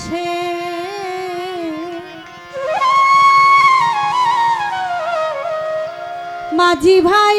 দেশে মাঝি ভাই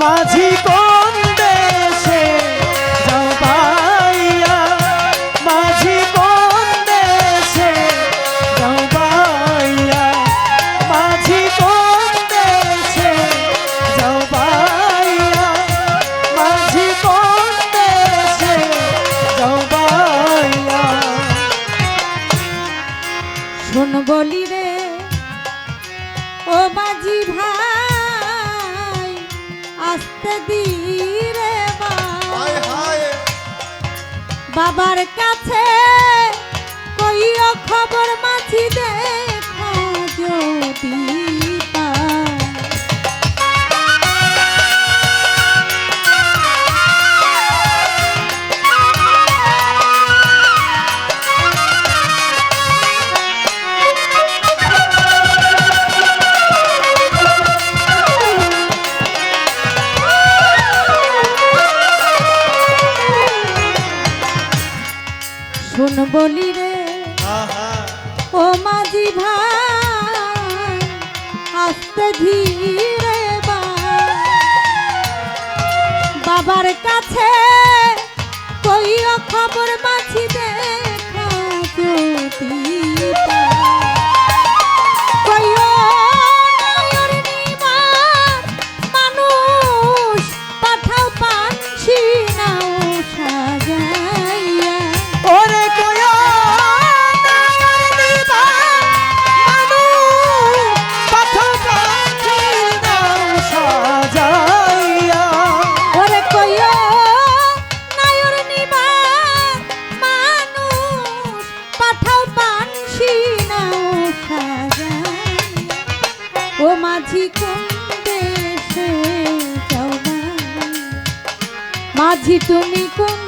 মাঝি কো বাবার কাছে শুন বলি রে ও মাঝি ভাই আস্তে ধীরে বাবার কাছে কইও খবর মাছি দেখা তুমি কোন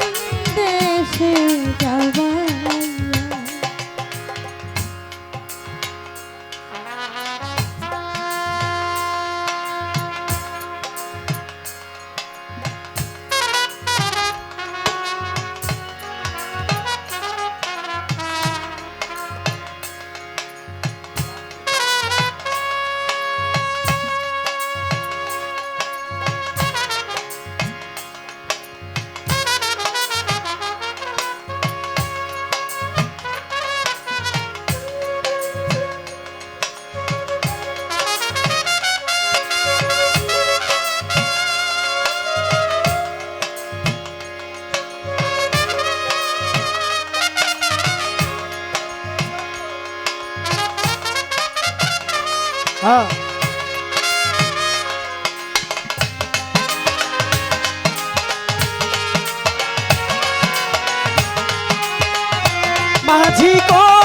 হ্যাঁ। মাঝি কো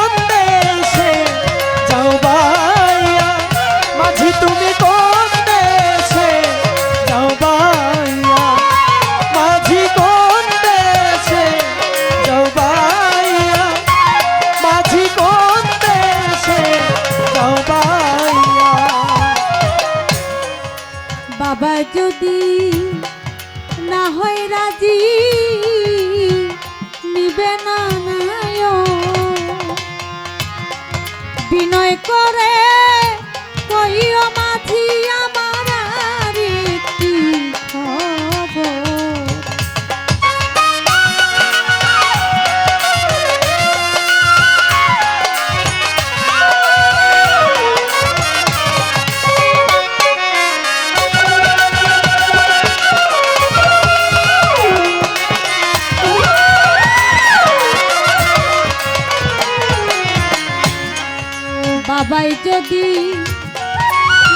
তাই যদি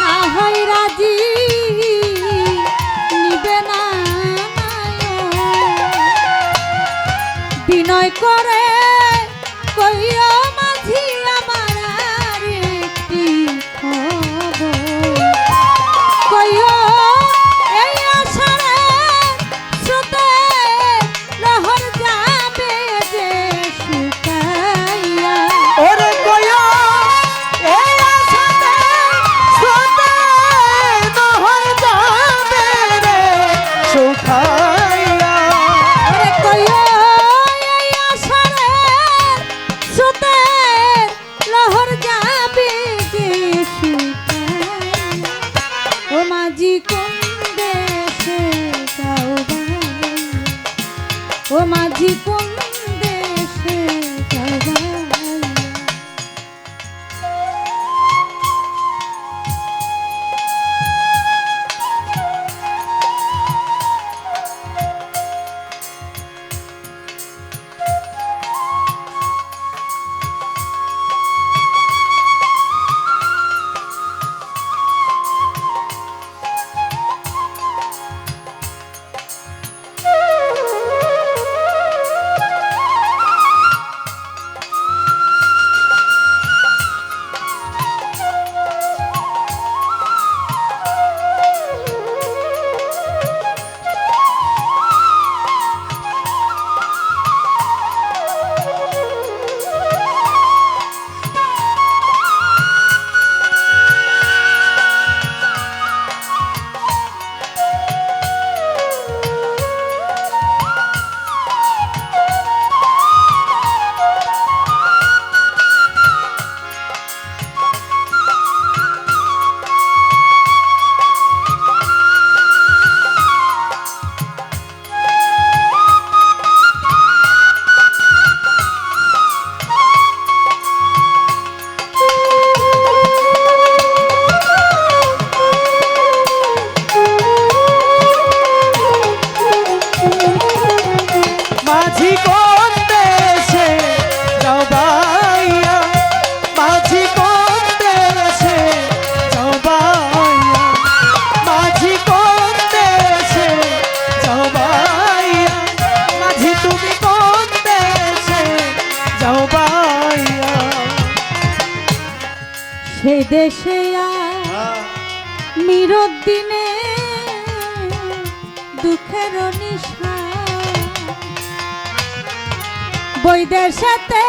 না হয় রাজি নিবে না বিনয় করে বিদেশে মিরদ দিনে দুঃখের নিশা বৈদেশাতে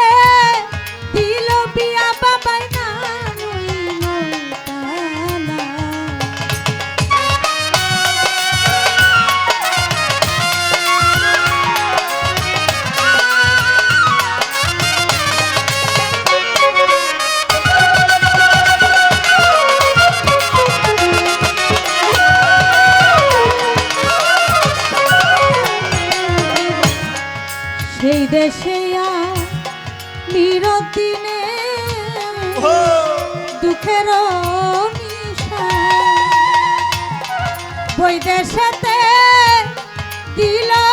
বৈদেশেতে দিলা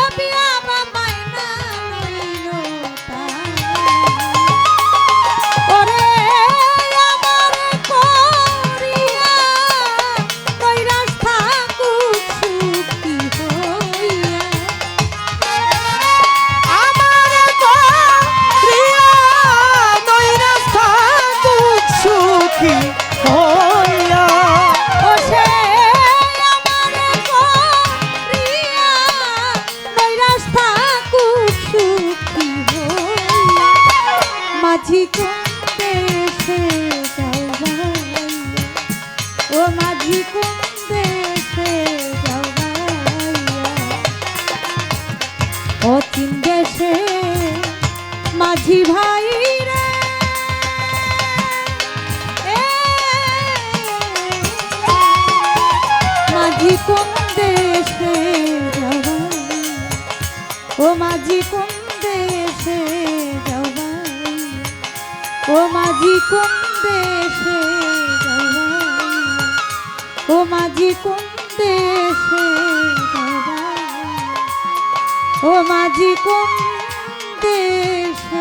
ও মাঝি কোন দেশে ও মাঝি কোন দেশে ও মাঝি কোন দেশে